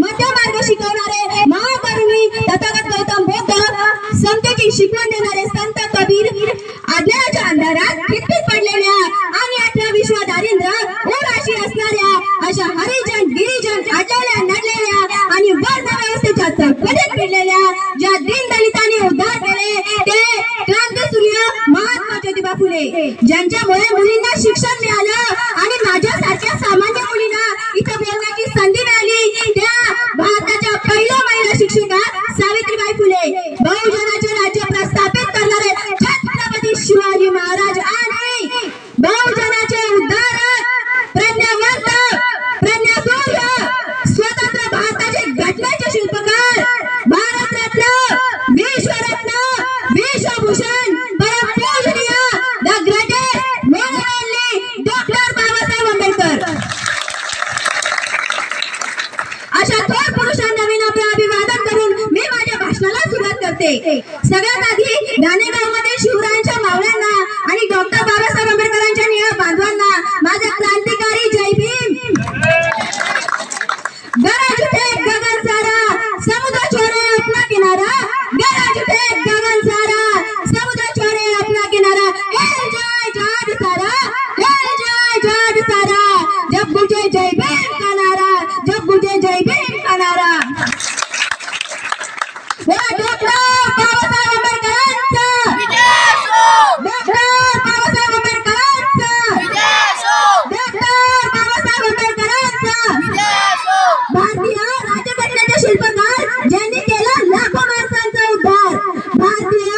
मध्यमार्ग शिकवणारे महाकरुणी तथागत गौतम बुद्ध संतची शिकवण देणारे संत कबीर आज्ञाच्या अंधारात खितपीत पडलेल्या आणि अठरा विश्व दारिद्र्य ओराशी असणाऱ्या अशा हरिजन गिरिजन आठवल्या नडलेल्या आणि वर्ग व्यवस्थेच्या चौकटीत पिडलेल्या ज्या दिन दलितांनी उद्धार केले ते क्रांतीसूर्य महात्मा ज्योतिबा फुले. ज्यांच्यामुळे घटनेचे भारतरत्न विश्वरत्न Vishwabhushan the greatest doctor Babasaheb Ambedkar. अशा थोर पुरुषांना मी आपलं अभिवादन करून मी माझ्या भाषणाला सुरुवात करते. सगळ्यात आधी गाणेगावमध्ये शिवरायांच्या मावळ्यांना आणि डॉक्टर बाबासाहेब आंबेडकरांच्या निळ्या बांधवांना माझा क्रांतिकारी जय भीम गरज उठे गगन सारा समुद्र छोड़े अपना किनारा गरज उठे गगन सारा समुद्र छोड़े अपना किनारा हे जय जय सारा हे जय जय सारा जब गुजे जय भीम का नारा जब गुजे जय भीम का नारा बोला डॉक्टर बाबासाहेब आंबेडकरांचा डॉक्टर बाबासाहेब आंबेडकरांचा डॉक्टर बाबासाहेब आंबेडकरांचा भारतीय राज्यघटनेचे शिल्पकार ज्यांनी केला लाखो माणसांचा उद्धार भारतीय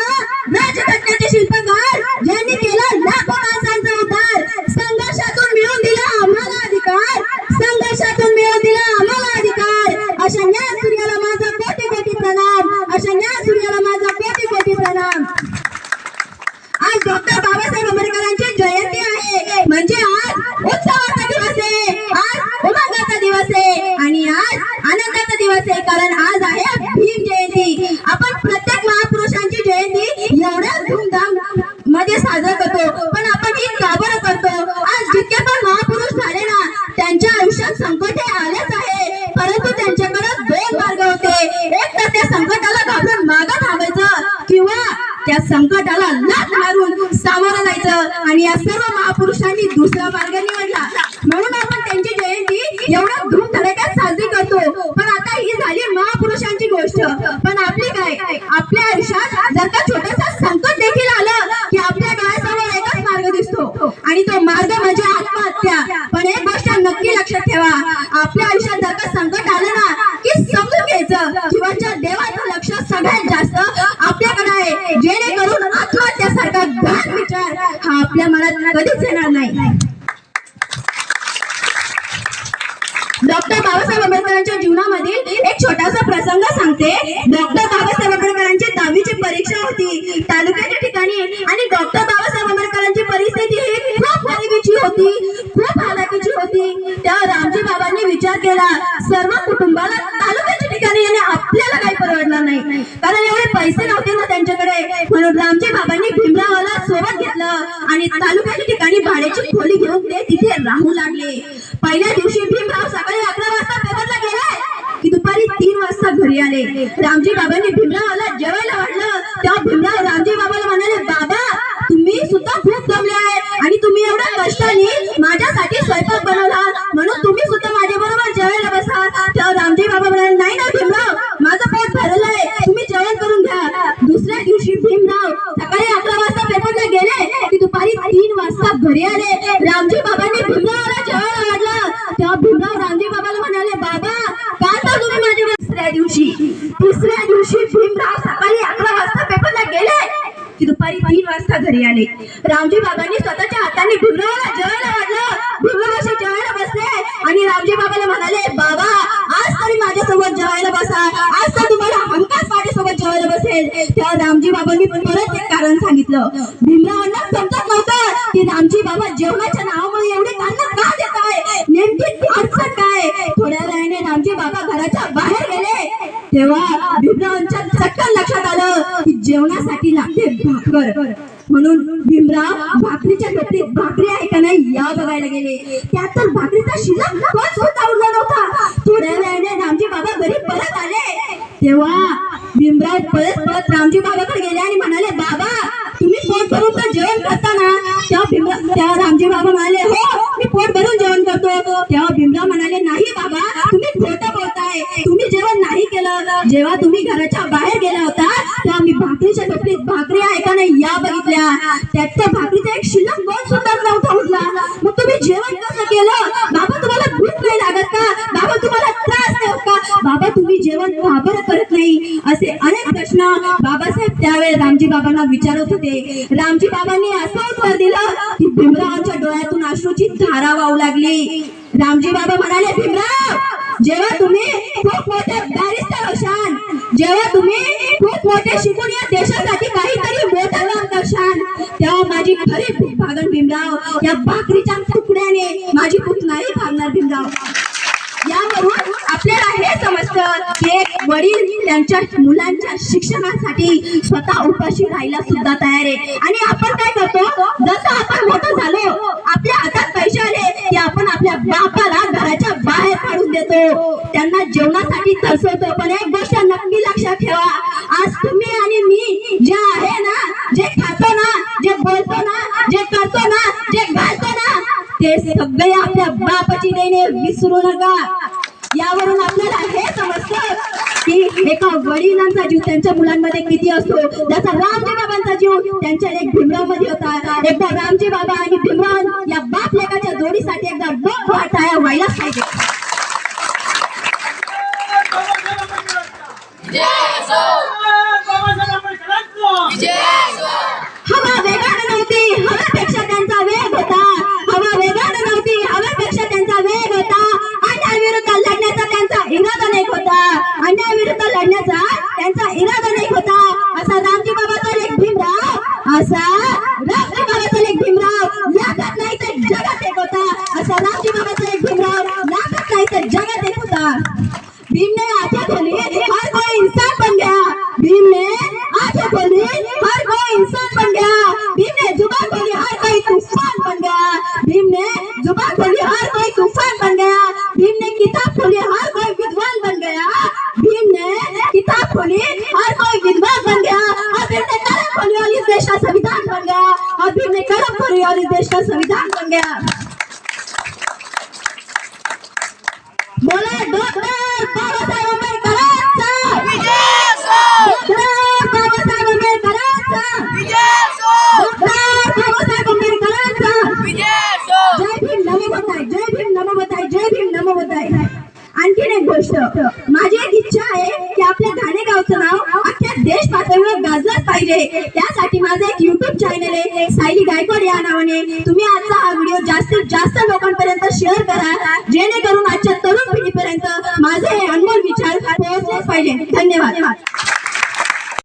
राज्यघटनेचे शिल्पकार ज्यांनी केला लाखो माणसांचा उद्धार संघर्षातून मिळवून दिला आम्हाला अधिकार संघर्षातून मिळवून दिला आम्हाला अधिकार अशा न्याय सूर्याला माझा कोटी कोटी प्रणाम अशा न्याय सूर्याला माझा कोटी आज डॉक्टर बाबासाहेब आंबेडकरांची जयंती आहे. म्हणजे आज उत्सवाचा दिवस आहे. आज उमागाचा दिवस आहे. आणि आज आनंदाचा दिवस आहे. कारण आज आहे भीम जयंती. आपण प्रत्येक महापुरुषांची जयंती एवढ्या धूमधाममध्ये साजरा करतो पण आपण ही का बरं करतो आज जितके पण महापुरुष झाले ना त्यांच्या आयुष्यात संकट हे आलेच आहे परंतु त्यांच्याकडे दोन मार्ग होते एक तर त्या संकटाला घाबरून मागं थांबायचं किंवा त्या संकटाला लाथ मारून सामोरं जायचं. आणि या सर्व महापुरुषांनी दुसरा मार्ग निवडला म्हणून आपण त्यांची जयंती एवढ्या धूमधडाक्यात साजरी करतो. पण आता ही झाली महापुरुषांची गोष्ट. पण आपली काय? आपल्या आयुष्यात जर का छोटासा संकट देखील आलं की आपल्या डोळ्यासमोर एकच मार्ग दिसतो. आणि तो मार्ग म्हणजे आत्महत्या. पण एक गोष्ट नक्की लक्षात ठेवा. आपल्या आयुष्यात जर का संकट आलं ना की समजून घ्यायचं जीवनच्या देवाचं लक्ष सगळ्यात जास्त आपल्याकडे आहे जेणेकरून आत्महत्यासारखा घाण विचार हा आपल्या मनात कधीच येणार नाही. डॉक्टर बाबासाहेब आंबेडकरांच्या जीवनामधील एक छोटासा प्रसंग सांगते. डॉक्टर बाबासाहेब आंबेडकरांची दहावीची परीक्षा होती. तालुक्याच्या ठिकाणी आणि डॉक्टर बाबासाहेब आंबेडकरांची परिस्थिती ही खूप गरिबीची होती. खूप हालाकीची होती. त्या रामजी बाबांनी विचार केला सर्व कुटुंबाला तालुक्याच्या ठिकाणी आणि आपल्याला काही परवडणार नाही. कारण एवढे पैसे नव्हते ना त्यांच्याकडे. म्हणून रामजी बाबा आणि तालुक्याच्या ठिकाणी भाड्याची खोली घेऊन ते तिथे राहू लागले. पहिल्या दिवशी भीमराव सकाळी अकरा वाजता पेपरला गेले की दुपारी तीन वाजता घरी आले. रामजी बाबांनी भीमरावाला जेवायला वाढलं. तेव्हा भीमराव रामजी बाबाला म्हणाले बाबा तुम्ही सुद्धा खूप दमले आहे आणि तुम्ही एवढ्या कष्टाने माझ्यासाठी स्वयंपाक बनवला. म्हणून स्त्रियाने रामजी बाबांनी भीमरावाला जेवायला वाढलं तेव्हा भीमराव रामजी बाबाला म्हणाले बाबा का तर तुम्ही माझ्या दुसऱ्या दिवशी तिसऱ्या दिवशी भीमराव सकाळी अकरा वाजता पेपरला गेले. की दुपारी तीन वाजता घरी आले. रामजी बाबांनी स्वतःच्या हाताने भीमरावाला जेवायला वाढलं भीमरावाशी जेवायला बसले. आणि रामजी बाबाला म्हणाले बाबा आज तरी माझ्यासोबत जेवायला बसा. आज तर तुम्हाला हमखास माझ्यासोबत जेवायला बसेल. तेव्हा रामजी बाबांनी परत एक कारण सांगितलं. भीमरावांना समजत नव्हतं की रामजी बाबा जेवणाच्या नावामुळे एवढे कारण का देत आहे? नेमकी अडचण काय? थोड्या वेळाने रामजी बाबा घराच्या बाहेर गेले. तेव्हा भीमरावांच्या चटकन लक्षात आलं की जेवणासाठी लागते. भाकर. म्हणून भीमराव भाकरीच्या टोपलीत भाकरी आहे का नाही या बघायला गेले. त्यात तर भाकरीचा शिल्लक पण सुद्धा उरला नव्हता. थोड्या वेळाने रामजी बाबा घरी परत आले. तेव्हा भीमराव परत परत रामजी बाबाकडे गेले आणि म्हणाले बाबा तुम्ही पोट भरून तर जेवण करता ना. तेव्हा भीमराव त्या रामजी बाबा म्हणाले हो मी पोट भरून जेवण करतो. तेव्हा भीमराव नाही जेव्हा तुम्ही घराच्या बाहेर गेला होता तेव्हा मी भाकरीच्या टोपलीत भाकरी आहे का नाही या बघितल्या. त्यात तर भाकरीचा एक शिल्लक गोल सुद्धा नव्हता उठला मग तुम्ही जेवण कसं केलं? बाबा तुम्हाला भूक नाही लागत का? बाबा तुम्हाला त्रास नाही होत का? बाबा तुम्ही जेवण का बरं करत नाही? असे अनेक प्रश्न बाबासाहेब त्यावेळेस रामजी बाबांना विचारत होते. रामजी बाबांनी असं उत्तर दिलं की भीमरावांच्या डोळ्यातून अश्रूची धारा वाहू लागली. रामजी बाबा म्हणाले भीमराव जेव्हा तुम्ही खूप मोठ्या जेव्हा तुम्ही खूप मोठे शिकून या देशासाठी काहीतरी मोठं काम करशाल तेव्हा माझी खरी भूक भीमराव. या भाकरीच्या तुकड्याने माझी भूक नाही भागणार भीमराव. यावरून आपल्याला हे समजतं एक वडील त्यांच्या मुलांच्या शिक्षणासाठी स्वतः उपाशी राहायला सुद्धा तयार आहे आणि आपण काय करतो? जसं आपण मोठं झालो आपल्या हातात पैसे आले की आपण आपल्या बापाला घराच्या बाहेर काढून देतो. त्यांना जेवणासाठी तरसवतो. पण एक गोष्ट नक्की लक्षात ठेवा. आज तुम्ही आणि मी जे आहे ना जे खातो ना जे बोलतो ना जे करतो ना जे घालतो ना ते सगळे आपल्या बापाची देणे विसरू नका. यावरून आपल्याला की एका वडिलांचा जीव त्यांच्या मुलांमध्ये किती असतो जसा रामजी बाबांचा जीव त्यांच्या एक भीमरावमध्ये होता एकदा रामजी बाबा आणि भीमराव या बाप लेकाच्या जोडीसाठी एकदा दोन वाटाया व्हायलाच पाहिजे Yeah! Anna, where आहे. त्यासाठी माझं एक युट्यूब चॅनल आहे. सायली गायकवाड या नावाने. तुम्ही आजचा हा व्हिडिओ जास्तीत जास्त लोकांपर्यंत शेअर करा. जेणेकरून आजच्या तरुण पिढीपर्यंत माझे हे अनमोल विचार पोहोचलेच पाहिजे. धन्यवाद.